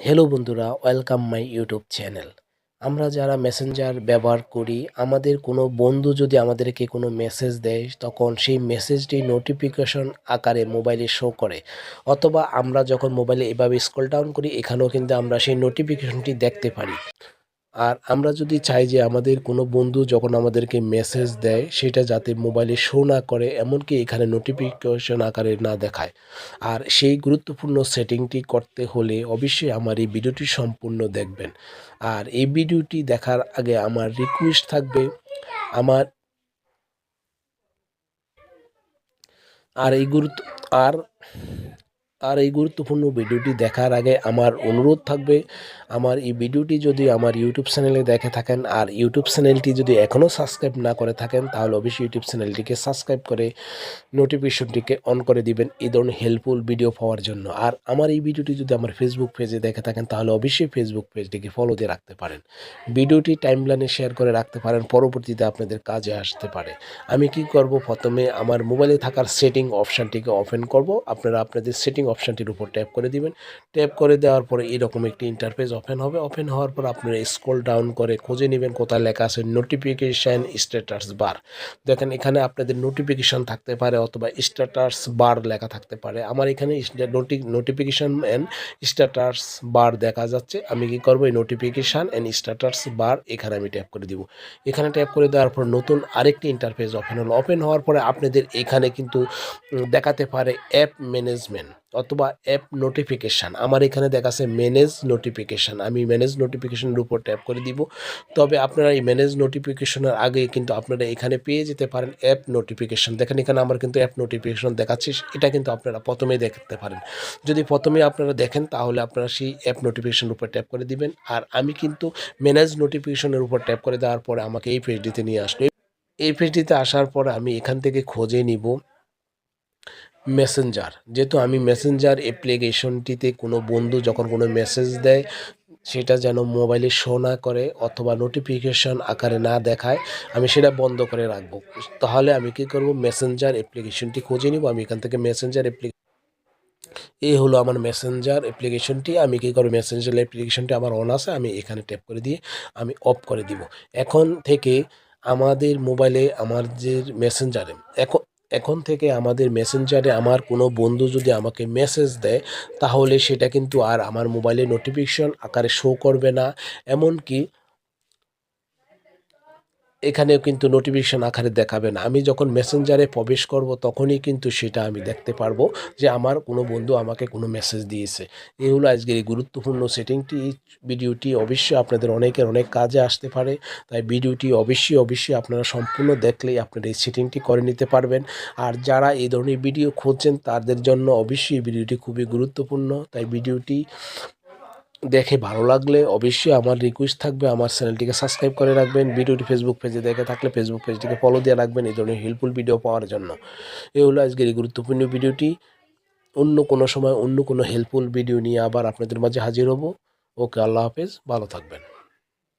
Hello বন্ধুরা welcome my YouTube channel আমরা যারা মেসেঞ্জার ব্যবহার করি, আমাদের কোনো বন্ধু যদি আমাদেরকে কোনো মেসেজ দেয়, তখন সেই মেসেজটি নোটিফিকেশন আকারে মোবাইলে শো করে। অথবা আমরা যখন মোবাইলে এভাবে স্ক্রল ডাউন করি, এখানেও কিন্তু আমরা সেই নোটিফিকেশনটি দেখতে পারি। আর আমরা যদি চাই যে আমাদের কোনো বন্ধু যখন আমাদেরকে মেসেজ দেয়, সেটা যাতে মোবাইলে শো না করে, এমনকি এখানে নোটিফিকেশন আকারে না দেখায়। আর সেই গুরুত্বপূর্ণ সেটিংটি করতে হলে অবশ্যই আমার এই ভিডিওটি সম্পূর্ণ দেখবেন। আর এই ভিডিওটি দেখার আগে আমার রিকোয়েস্ট থাকবে, আমার আর এই গুরুত্ব আর আর এই গুরুত্বপূর্ণ ভিডিওটি দেখার আগে আমার অনুরোধ থাকবে, আমার এই ভিডিওটি যদি আমার ইউটিউব চ্যানেলে দেখে থাকেন আর ইউটিউব চ্যানেলটি যদি এখনও সাবস্ক্রাইব না করে থাকেন, তাহলে অবশ্যই ইউটিউব চ্যানেলটিকে সাবস্ক্রাইব করে নোটিফিকেশনটিকে অন করে দিবেন এই ধরনের হেল্পফুল ভিডিও পাওয়ার জন্য। আর আমার এই ভিডিওটি যদি আমার ফেসবুক পেজে দেখে থাকেন, তাহলে অবশ্যই ফেসবুক পেজটিকে ফলো দিয়ে রাখতে পারেন। ভিডিওটি টাইমলাইনে শেয়ার করে রাখতে পারেন, পরবর্তীতে আপনাদের কাজে আসতে পারে। আমি কি করব? প্রথমে আমার মোবাইলে থাকার সেটিং অপশানটিকে ওপেন করব। আপনারা আপনাদের সেটিং অপশানটির উপর ট্যাপ করে দিবেন। ট্যাপ করে দেওয়ার পরে এরকম একটি ইন্টারফেস ওপেন হবে। ওপেন হওয়ার পর আপনারা স্ক্রল ডাউন করে খুঁজে নেবেন কোথায় লেখা আছে নোটিফিকেশান স্ট্যাটাস বার দেখেন এখানে আপনাদের নোটিফিকেশান থাকতে পারে অথবা স্ট্যাটাস বার লেখা থাকতে পারে। আমার এখানে নোটিফিকেশান অ্যান্ড স্ট্যাটাস বার দেখা যাচ্ছে। আমি কি করব? এই নোটিফিকেশান অ্যান্ড স্ট্যাটাস বার এখানে আমি ট্যাপ করে দিব। এখানে ট্যাপ করে দেওয়ার পর নতুন আরেকটি ইন্টারফেস ওপেন হলো। ওপেন হওয়ার পরে আপনাদের এখানে কিন্তু দেখাতে পারে অ্যাপ ম্যানেজমেন্ট অথবা অ্যাপ নোটিফিকেশান আমার এখানে দেখাচ্ছে ম্যানেজ নোটিফিকেশান আমি ম্যানেজ নোটিফিকেশনের উপর ট্যাপ করে দিব। তবে আপনারা এই ম্যানেজ নোটিফিকেশনের আগে কিন্তু আপনারা এখানে পেয়ে যেতে পারেন অ্যাপ নোটিফিকেশান দেখেন এখানে আমার কিন্তু অ্যাপ নোটিফিকেশন দেখাচ্ছে। এটা কিন্তু আপনারা প্রথমেই দেখতে পারেন। যদি প্রথমে আপনারা দেখেন, তাহলে আপনারা সেই অ্যাপ নোটিফিকেশনের উপর ট্যাপ করে দিবেন। আর আমি কিন্তু ম্যানেজ নোটিফিকেশনের উপর ট্যাপ করে দেওয়ার পরে আমাকে এই পেজটিতে নিয়ে আসলো। এই পেজটিতে আসার পর আমি এখান থেকে খোঁজে নিব। মেসেঞ্জার যেহেতু আমি মেসেঞ্জার অ্যাপ্লিকেশনটিতে কোনো বন্ধু যখন কোনো মেসেজ দেয়, সেটা যেন মোবাইলে শো না করে অথবা নোটিফিকেশন আকারে না দেখায়, আমি সেটা বন্ধ করে রাখব। তাহলে আমি কি করব? মেসেঞ্জার অ্যাপ্লিকেশনটি খুঁজে নিব, আমি এখান থেকে মেসেঞ্জার অ্যাপ্লিকেশন এই হলো আমার মেসেঞ্জার অ্যাপ্লিকেশনটি আমি কী করব? মেসেঞ্জার অ্যাপ্লিকেশনটি আমার অন আছে, আমি এখানে ট্যাপ করে দিয়ে আমি অফ করে দিব। এখন থেকে আমাদের মোবাইলে আমার যে মেসেঞ্জারে এখন এখন থেকে আমাদের মেসেঞ্জারে আমার কোনো বন্ধু যদি আমাকে মেসেজ দেয়, তাহলে সেটা কিন্তু আর আমার মোবাইলে নোটিফিকেশন আকারে শো করবে না। এমনকি এখানেও কিন্তু নোটিফিকেশন আকারে দেখাবে না। আমি যখন মেসেঞ্জারে প্রবেশ করব, তখনই কিন্তু সেটা আমি দেখতে পারব যে আমার কোনো বন্ধু আমাকে কোনো মেসেজ দিয়েছে। এই হলো আজকের এই গুরুত্বপূর্ণ সেটিংটি ভিডিওটি অবশ্যই আপনাদের অনেকের অনেক কাজে আসতে পারে। তাই ভিডিওটি অবশ্যই অবশ্যই আপনারা সম্পূর্ণ দেখলেই আপনারা এই সেটিংটি করে নিতে পারবেন। আর যারা এই ধরনের ভিডিও খুঁজছেন, তাদের জন্য অবশ্যই ভিডিওটি খুবই গুরুত্বপূর্ণ। তাই ভিডিওটি দেখে ভালো লাগলে অবশ্যই আমার রিকোয়েস্ট থাকবে, আমার চ্যানেলটিকে সাবস্ক্রাইব করে রাখবেন। ভিডিওটি ফেসবুক পেজে দেখে থাকলে ফেসবুক পেজটিকে ফলো দিয়ে রাখবেন এই ধরনের হেল্পফুল ভিডিও পাওয়ার জন্য। এই হলো আজকের এই গুরুত্বপূর্ণ ভিডিওটি। অন্য কোনো সময় অন্য কোনো হেল্পফুল ভিডিও নিয়ে আবার আপনাদের মাঝে হাজির হব। ওকে, আল্লাহ হাফেজ, ভালো থাকবেন।